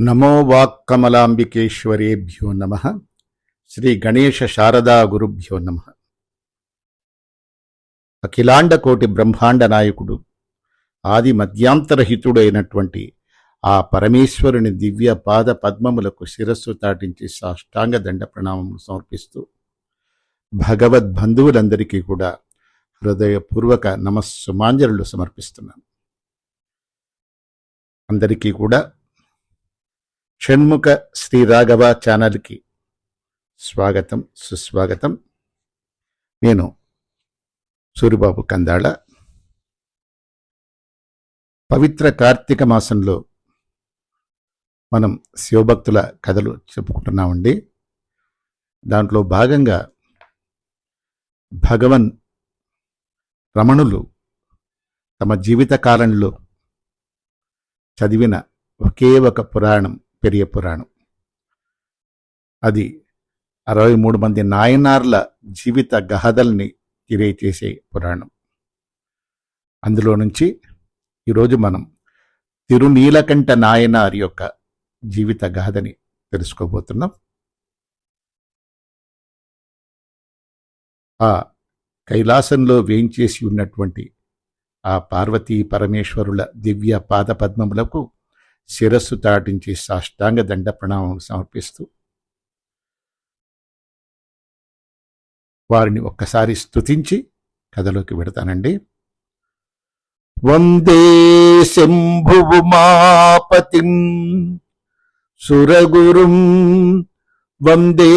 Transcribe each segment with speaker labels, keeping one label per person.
Speaker 1: నమో వాక్కమలాంబికేశ్వరేభ్యో నమ. శ్రీ గణేశ శారదా గురుభ్యో నమ. అఖిలాండ కోటి బ్రహ్మాండ నాయకుడు ఆది మధ్యాంతరహితుడైనటువంటి ఆ పరమేశ్వరుని దివ్య పాద పద్మములకు శిరస్సు తాటించి సాష్టాంగ దండ ప్రణామములు సమర్పిస్తూ భగవద్ బంధువులందరికీ కూడా హృదయపూర్వక నమస్సుమాంజరులు సమర్పిస్తున్నాను. అందరికీ కూడా షణ్ముఖ శ్రీ రాఘవ ఛానల్కి స్వాగతం సుస్వాగతం. నేను సూరిబాబు కందాళ. పవిత్ర కార్తీక మాసంలో మనం శివభక్తుల కథలు చెప్పుకుంటున్నామండి. దాంట్లో భాగంగా భగవన్ రమణులు తమ జీవిత కాలంలో చదివిన ఒకే ఒక పురాణం పెరియ పురాణం. అది అరవై మూడు మంది నాయనార్ల జీవిత గహదల్ని తెలియచేసే పురాణం. అందులో నుంచి ఈరోజు మనం తిరునీలకంఠ నాయనార్ యొక్క జీవిత గాథని తెలుసుకోబోతున్నాం. ఆ కైలాసంలో వేయించేసి ఉన్నటువంటి ఆ పార్వతీ పరమేశ్వరుల దివ్య పాద పద్మములకు శిరస్సు తాటించి సాష్టాంగ దండ ప్రణామం సమర్పిస్తూ వారిని ఒక్కసారి స్తుతించి కథలోకి పెడతానండి. వందే శంభుమాపతి సురగురుం వందే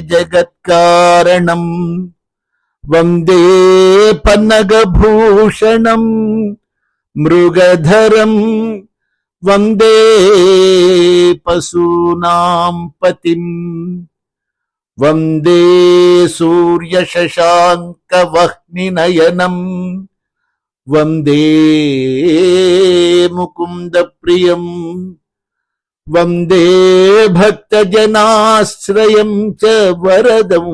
Speaker 1: జగత్కారణం వందే పన్నగభూషణం మృగధరం వందే పశూనాం పతిం వందే సూర్యశశాంకవహ్నినయనం వందే ముకుందప్రియం వందే భక్తజనాశ్రయం చ వరదం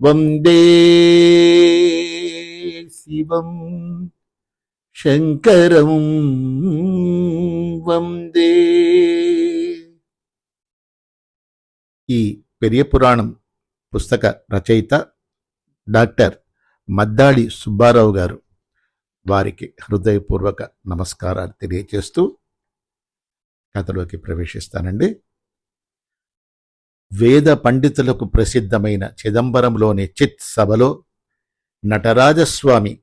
Speaker 1: వందే శివం శంకరం వందే ఈ పెరియ పురాణం పుస్తక రచయిత డాక్టర్ మద్దాడి సుబ్బారావు గారు వారికి హృదయపూర్వక నమస్కారాలు తెలియజేస్తూ కథలోకి ప్రవేశిస్తానండి వేద పండితులకు ప్రసిద్ధమైన చిదంబరంలోని చిత్ సభలో నటరాజస్వామి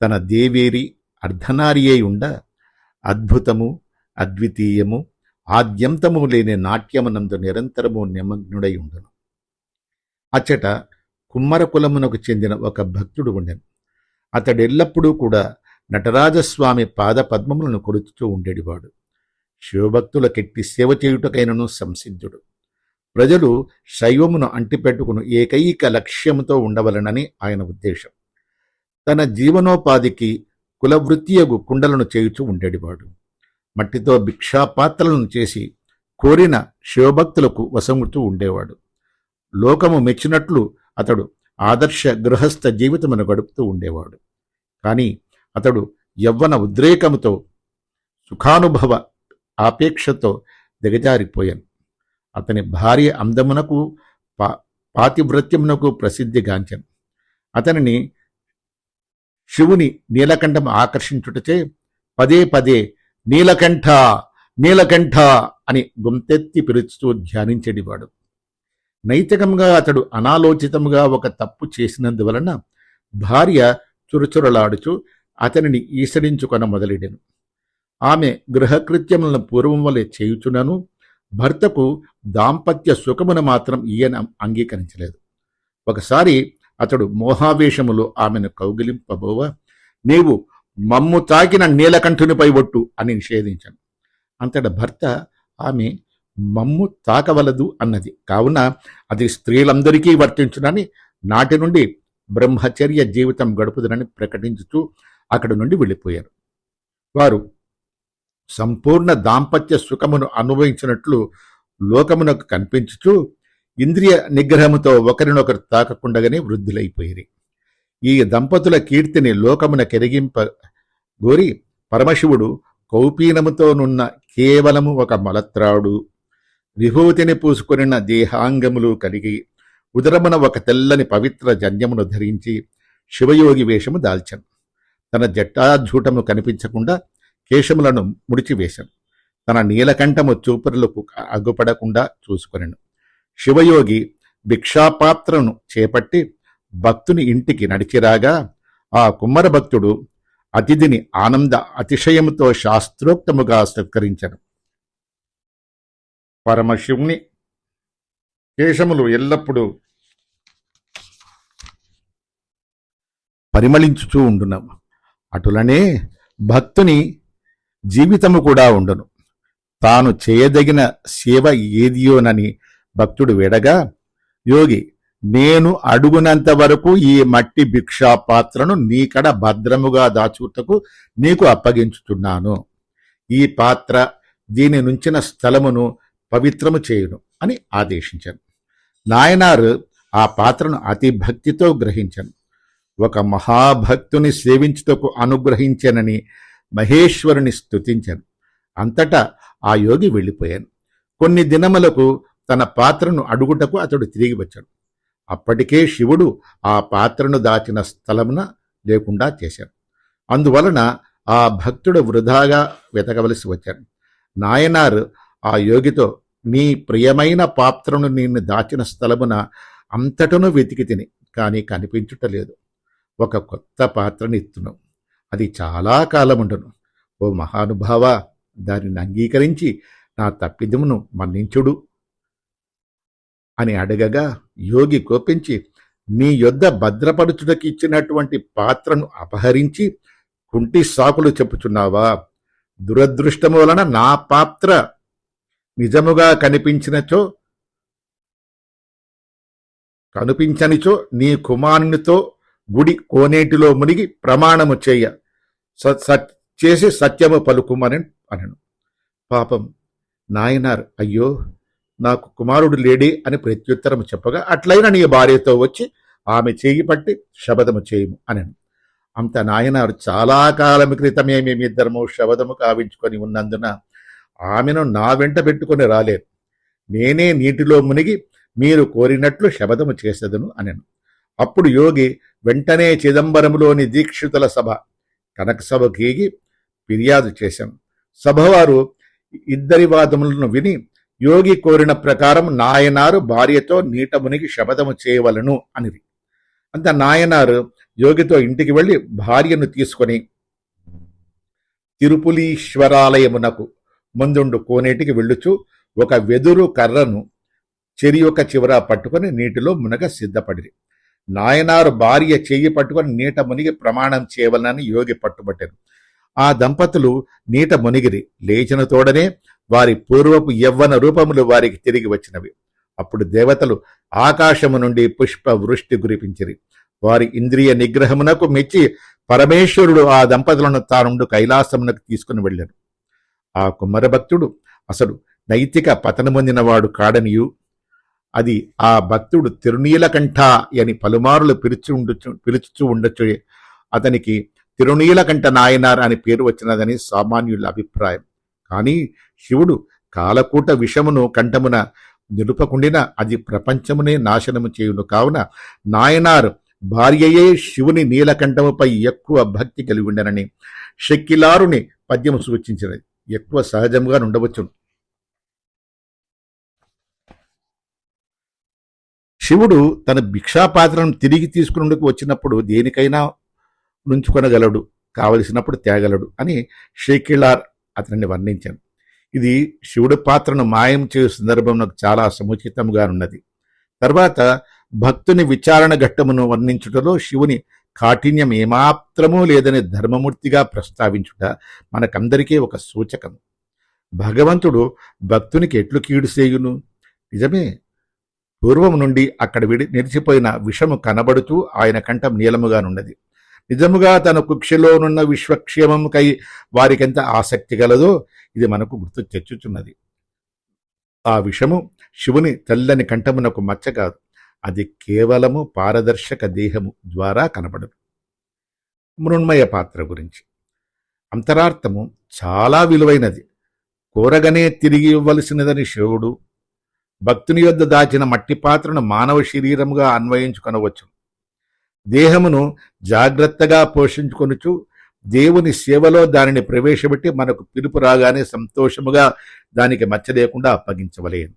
Speaker 1: తన దేవేరి అర్ధనారియై ఉండ అద్భుతము అద్వితీయము ఆద్యంతము లేని నాట్యమునందు నిరంతరము నిమగ్నుడై ఉండను. అచ్చట కుమ్మరకులమునకు చెందిన ఒక భక్తుడు ఉండెను. అతడెల్లప్పుడూ కూడా నటరాజస్వామి పాద పద్మములను కొడుతూ ఉండేటివాడు శివభక్తులకెట్టి సేవ చేయుటకైనను సంసిద్ధుడు. ప్రజలు శైవమును అంటిపెట్టుకుని ఏకైక లక్ష్యముతో ఉండవలనని ఆయన ఉద్దేశం. తన జీవనోపాధికి కులవృత్తియగు కుండలను చేయుచు ఉండేటివాడు మట్టితో భిక్షాపాత్రలను చేసి కోరిన శివభక్తులకు వసముతూ ఉండేవాడు. లోకము మెచ్చినట్లు అతడు ఆదర్శ గృహస్థ జీవితమును గడుపుతూ ఉండేవాడు. కానీ అతడు యవ్వన ఉద్రేకముతో సుఖానుభవ ఆపేక్షతో దిగజారిపోయాను. అతని భార్య అందమునకు పా పాతివ్రత్యమునకు ప్రసిద్ధిగాంచాను అతనిని శివుని నీలకంఠం ఆకర్షించుటచే పదే పదే నీలకంఠ నీలకంఠ అని గుంతెత్తి పిలుస్తూ ధ్యానించేటివాడు. నైతికంగా అతడు అనాలోచితంగా ఒక తప్పు చేసినందువలన భార్య చురుచురలాడుచు అతనిని ఈసడించుకొన మొదలెడెను. ఆమె గృహకృత్యములను పూర్వం వలె చేయుచునను భర్తకు దాంపత్య సుఖమును మాత్రం ఈయన అంగీకరించలేదు. ఒకసారి అతడు మోహావేశములు ఆమెను కౌగిలింపబోవ నీవు మమ్ము తాకిన నీలకంఠునిపై ఒట్టు అని నిషేధించాను. అంతట భర్త ఆమె మమ్ము తాకవలదు అన్నది. కావున అది స్త్రీలందరికీ వర్తించునని నాటి నుండి బ్రహ్మచర్య జీవితం గడుపుదనని ప్రకటించుతూ అక్కడి నుండి వెళ్ళిపోయారు. వారు సంపూర్ణ దాంపత్య సుఖమును అనుభవించినట్లు లోకమునకు కనిపించుతూ ఇంద్రియ నిగ్రహముతో ఒకరినొకరు తాకకుండగానే వృద్ధులైపోయిరి. ఈ దంపతుల కీర్తిని లోకమున కెరిగింప గోరి పరమశివుడు కౌపీనముతోనున్న కేవలము ఒక మలత్రాడు. విభూతిని పూసుకొనిన దేహాంగములు కలిగి ఉదరమున ఒక తెల్లని పవిత్ర జన్యమును ధరించి శివయోగి వేషము దాల్చను. తన జట్టాజూటము కనిపించకుండా కేశములను ముడిచివేశను. తన నీలకంఠము చూపురులకు అగ్గుపడకుండా చూసుకొనెను. శివయోగి భిక్షాపాత్రను చేపట్టి భక్తుని ఇంటికి నడిచిరాగా ఆ కుమ్మర భక్తుడు అతిథిని ఆనంద అతిశయముతో శాస్త్రోక్తముగా సత్కరించను. పరమశివుని కేశములు ఎల్లప్పుడూ పరిమళించుచూ ఉండును అటులనే భక్తుని జీవితము కూడా ఉండును. తాను చేయదగిన సేవ ఏదియోనని భక్తుడు వేడగా యోగి నేను అడుగునంత వరకు ఈ మట్టి భిక్షా పాత్రను నీకడ భద్రముగా దాచుటకు నీకు అప్పగించుతున్నాను. ఈ పాత్ర దీని నుంచిన స్థలమును పవిత్రము చేయును అని ఆదేశించాను. నాయనారు ఆ పాత్రను అతి భక్తితో గ్రహించను. ఒక మహాభక్తుని సేవించుటకు అనుగ్రహించానని మహేశ్వరుని స్తుతించాను. అంతటా ఆ యోగి వెళ్ళిపోయాను. కొన్ని దినములకు తన పాత్రను అడుగుటకు అతడు తిరిగి వచ్చాడు. అప్పటికే శివుడు ఆ పాత్రను దాచిన స్థలమున లేకుండా చేశాడు. అందువలన ఆ భక్తుడు వృధాగా వెతకవలసి వచ్చాడు. నాయనారు ఆ యోగితో నీ ప్రియమైన పాత్రను నిన్ను దాచిన స్థలమున అంతటను వెతికి తిని కానీ కనిపించుటలేదు ఒక కొత్త పాత్రని ఇత్తును. అది చాలా కాలముండును. ఓ మహానుభావ దానిని అంగీకరించి నా తప్పిదమును మన్నించుడు. అని అడగగా యోగి కోపించి మీ యొద్ద భద్రపడుచుటకి ఇచ్చినటువంటి పాత్రను అపహరించి కుంటి సాకులు చెప్పుచున్నావా? దురదృష్టము వలన నా పాత్ర నిజముగా కనిపించినచో కనిపించనిచో నీ కుమారునితో గుడి కోనేటిలో మునిగి ప్రమాణము చేయ సత్- చేసి సత్యము పలుకుమని అనను. పాపం నాయనార్ అయ్యో నాకు కుమారుడు లేడే అని ప్రత్యుత్తరము చెప్పగా అట్లైన నీ భార్యతో వచ్చి ఆమె చేయి పట్టి శబదము చేయము అని అంత నాయనారు చాలా కాలం క్రితమే మేమిద్దరము శబదము కావించుకొని ఉన్నందున ఆమెను నా వెంట పెట్టుకొని రాలేదు నేనే నీటిలో మునిగి మీరు కోరినట్లు శబదము చేసేదను అనెను. అప్పుడు యోగి వెంటనే చిదంబరంలోని దీక్షితుల సభ కనక గీగి ఫిర్యాదు చేశాను. సభవారు ఇద్దరి వాదములను విని యోగి కోరిన ప్రకారం నాయనారు భార్యతో నీట మునిగి శపథము చేయవలను అనిది అంత నాయనారు యోగితో ఇంటికి వెళ్ళి భార్యను తీసుకొని తిరుపులీశ్వరాలయమునకు ముందుండు కోనేటికి వెళ్ళుచు ఒక వెదురు కర్రను చెరి యొక్క చివర పట్టుకొని నీటిలో మునగ సిద్ధపడిరి. నాయనారు భార్య చెయ్యి పట్టుకొని నీట మునిగి ప్రమాణం చేయవలనని యోగి పట్టుబట్టారు ఆ దంపతులు నీట మునిగిరి. లేచిన తోడనే వారి పూర్వపు యవ్వన రూపములు వారికి తిరిగి వచ్చినవి. అప్పుడు దేవతలు ఆకాశము నుండి పుష్ప వృష్టి గురిపించిరి వారి ఇంద్రియ నిగ్రహమునకు మెచ్చి పరమేశ్వరుడు ఆ దంపతులను తానుండు కైలాసమునకు తీసుకుని వెళ్ళారు ఆ కుమ్మరభక్తుడు అసలు నైతిక పతనమొందినవాడు కాడనియు. అది ఆ భక్తుడు తిరునీలకంఠ అని పలుమారులు పిలుచు ఉండొచ్చు పిలుచుచూ ఉండొచ్చు. అతనికి తిరునీలకంఠ నాయనార్ అని పేరు వచ్చినదని సామాన్యుల అభిప్రాయం. కానీ శివుడు కాలకూట విషమును కంఠమున నిలుపకుండిన అది ప్రపంచమునే నాశనము చేయును. కావున నాయనారు భార్యయే శివుని నీలకంఠముపై ఎక్కువ భక్తి కలిగి ఉండనని షెక్కిలారుని పద్యము సూచించినది. ఎక్కువ సహజముగా ఉండవచ్చును శివుడు తన భిక్షాపాత్రను తిరిగి తీసుకునేందుకు వచ్చినప్పుడు దేనికైనా నుంచుకొనగలడు కావలసినప్పుడు తేగలడు అని షేకిలార్ అతనిని వర్ణించాను. ఇది శివుడి పాత్రను మాయం చేయు సందర్భం నాకు చాలా సముచితంగా ఉన్నది. తర్వాత భక్తుని విచారణ ఘట్టమును వర్ణించుటలో శివుని కాఠిన్యం ఏమాత్రమూ లేదని ధర్మమూర్తిగా ప్రస్తావించుట మనకందరికీ ఒక సూచకం భగవంతుడు భక్తునికి ఎట్లు కీడు చేయును? నిజమే. పూర్వం నుండి అక్కడ విడి నిలిచిపోయిన విషము కనబడుతూ ఆయన కంఠం నీలముగానున్నది. నిజముగా తన కుక్షిలోనున్న విశ్వక్షేమముకై వారికెంత ఆసక్తి గలదో ఇది మనకు గుర్తు తెచ్చుచున్నది. ఆ విషము శివుని తెల్లని కంఠమునకు మచ్చ కాదు. అది కేవలము పారదర్శక దేహము ద్వారా కనబడదు. మృణ్మయ పాత్ర గురించి. అంతరార్థము చాలా విలువైనది. కోరగనే తిరిగి ఇవ్వవలసినదని శివుడు భక్తుని యొద్ద దాచిన మట్టి పాత్రను మానవ శరీరముగా అన్వయించుకొనవచ్చు. దేహమును జాగ్రత్తగా పోషించుకొనుచు దేవుని సేవలో దానిని ప్రవేశపెట్టి మనకు పిలుపు రాగానే సంతోషముగా దానికి మచ్చ లేకుండా అప్పగించవలేను.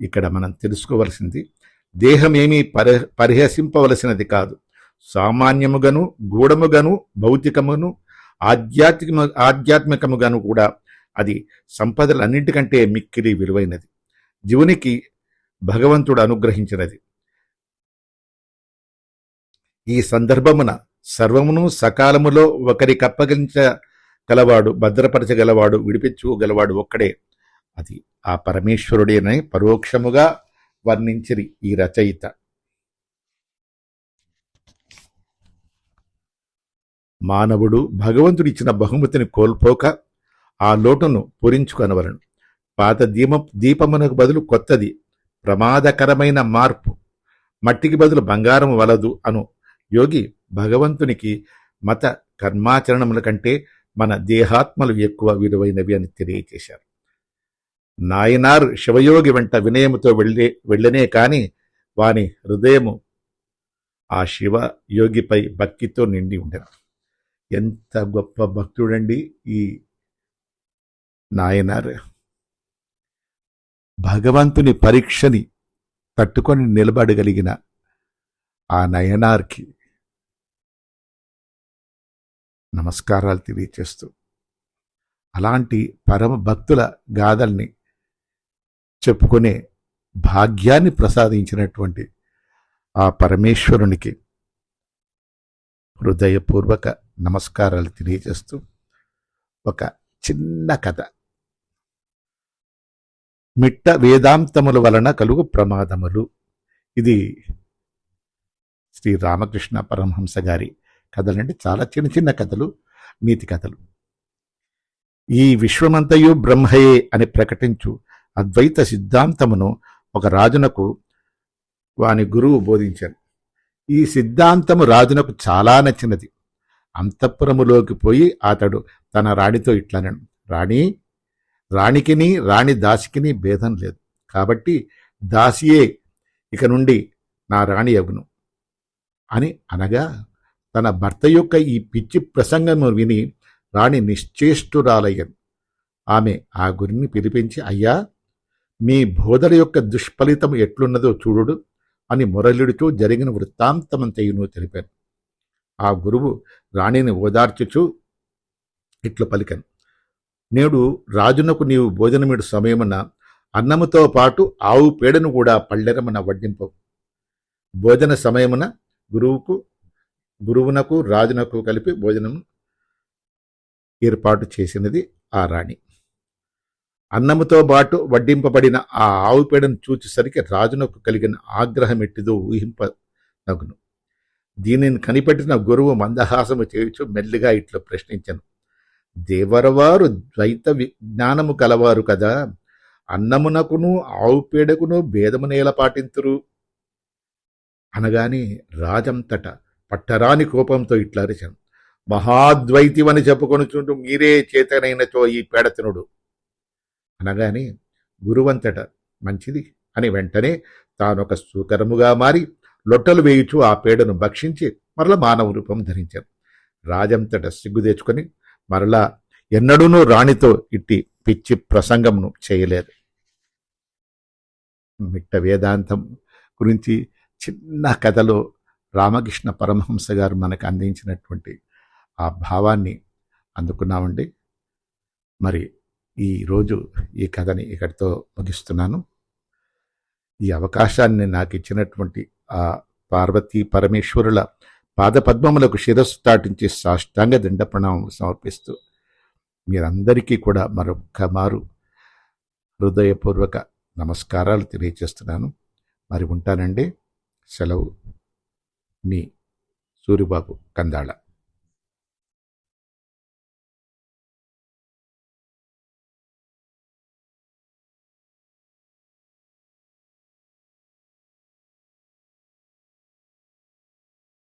Speaker 1: ఇక్కడ మనం తెలుసుకోవలసింది దేహమేమీ పరి పరిహసింపవలసినది కాదు. సామాన్యముగను గూఢముగను భౌతికమును ఆధ్యాత్మిక ఆధ్యాత్మికముగాను కూడా అది సంపదలన్నింటికంటే మిక్కిలి విలువైనది. జీవునికి భగవంతుడు అనుగ్రహించినది. ఈ సందర్భమున సర్వమును సకాలములో ఒకరికి అప్పగించగలవాడు భద్రపరచగలవాడు విడిపించుకోగలవాడు ఒక్కడే. అది ఆ పరమేశ్వరుడేనని పరోక్షముగా వర్ణించిరి ఈ రచయిత. మానవుడు భగవంతుడిచ్చిన బహుమతిని కోల్పోక ఆ లోటును పూరించుకొనవలను. పాత దీప దీపమునకు బదులు కొత్తది ప్రమాదకరమైన మార్పు. మట్టికి బదులు బంగారం వలదు అను యోగి భగవంతునికి మత కర్మాచరణముల కంటే మన దేహాత్మలు ఎక్కువ విలువైనవి అని తెలియచేశారు. నాయనారు శివయోగి వెంట వినయముతో వెళ్ళే వెళ్ళనే కాని వాని హృదయము ఆ శివ యోగిపై భక్తితో నిండి ఉండను. ఎంత గొప్ప భక్తుడండి ఈ నాయనారు. భగవంతుని పరీక్షని తట్టుకొని నిలబడగలిగిన ఆ నయనార్కి నమస్కారాలు తెలియచేస్తూ. అలాంటి పరమ భక్తుల గాథల్ని చెప్పుకునే భాగ్యాన్ని ప్రసాదించినటువంటి ఆ పరమేశ్వరునికి హృదయపూర్వక నమస్కారాలు తెలియజేస్తూ ఒక చిన్న కథ. మిట్ట వేదాంతముల వలన కలుగు ప్రమాదములు. ఇది శ్రీ రామకృష్ణ పరమహంస గారి కథలంటే చాలా చిన్న చిన్న కథలు నీతి కథలు. ఈ విశ్వమంతయు బ్రహ్మయే అని ప్రకటించు అద్వైత సిద్ధాంతమును ఒక రాజునకు వాని గురువు బోధించారు. ఈ సిద్ధాంతము రాజునకు చాలా నచ్చినది. అంతఃపురములోకి పోయి అతడు తన రాణితో ఇట్లనను. రాణి రాణికిని రాణి దాసికిని భేదం లేదు. కాబట్టి దాసియే ఇక నుండి నా రాణి అగును అని అనగా తన భర్త యొక్క ఈ పిచ్చి ప్రసంగము విని రాణి నిశ్చేష్టురాలయ్యను. ఆమె ఆ గురిని పిలిపించి అయ్యా మీ బోధల యొక్క దుష్ఫలితం ఎట్లున్నదో చూడు అని మురళుడితో జరిగిన వృత్తాంతమంతయును తెలిపాను. ఆ గురువు రాణిని ఓదార్చుచు ఇట్లు పలికాను. నేడు రాజునకు నీవు భోజనమిడు సమయమున అన్నముతో పాటు ఆవు పేడను కూడా పళ్ళెరమన వడ్డింపవు. భోజన సమయమున గురువుకు గురువునకు రాజునకు కలిపి భోజనం ఏర్పాటు చేసినది ఆ రాణి. అన్నముతో పాటు వడ్డింపబడిన ఆ ఆవు పేడను చూచేసరికి రాజునకు కలిగిన ఆగ్రహం ఎట్టిదో ఊహింప నగును దీనిని కనిపెట్టిన గురువు మందహాసము చేయుచు మెల్లిగా ఇట్లా ప్రశ్నించను. దేవరవారు ద్వైత విజ్ఞానము కలవారు కదా అన్నమునకును ఆవు పేడకును భేదమునేల పాటింతురు అనగాని రాజంతట పట్టరాని కోపంతో ఇట్లా అరిచాను. మహాద్వైతివని చెప్పుకొనుచుంటూ మీరే చేతనైనచో ఈ పేడతనుడు. అనగాని గురువంతట మంచిది అని వెంటనే తానొక సూకరముగా మారి లొట్టలు వేయుచు ఆ పేడను భక్షించి మరల మానవ రూపం ధరించాను. రాజంతట సిగ్గు తెచ్చుకొని మరలా ఎన్నడూనూ రాణితో ఇట్టి పిచ్చి ప్రసంగమును చేయలేదు. మిట్ట వేదాంతం గురించి చిన్న కథలో రామకృష్ణ పరమహంస గారు మనకు అందించినటువంటి ఆ భావాన్ని అందుకున్నామండి. మరి ఈరోజు ఈ కథని ఇక్కడితో ముగిస్తున్నాను. ఈ అవకాశాన్ని నాకు ఇచ్చినటువంటి ఆ పార్వతీ పరమేశ్వరుల పాదపద్మములకు శిరస్సు తాటించి సాష్టాంగ దండ ప్రణామం సమర్పిస్తూ మీరందరికీ కూడా మరొక్క మారు హృదయపూర్వక నమస్కారాలు తెలియజేస్తున్నాను. మరి ఉంటానండి. సెలవు. మీ సూరిబాబు కందాళ.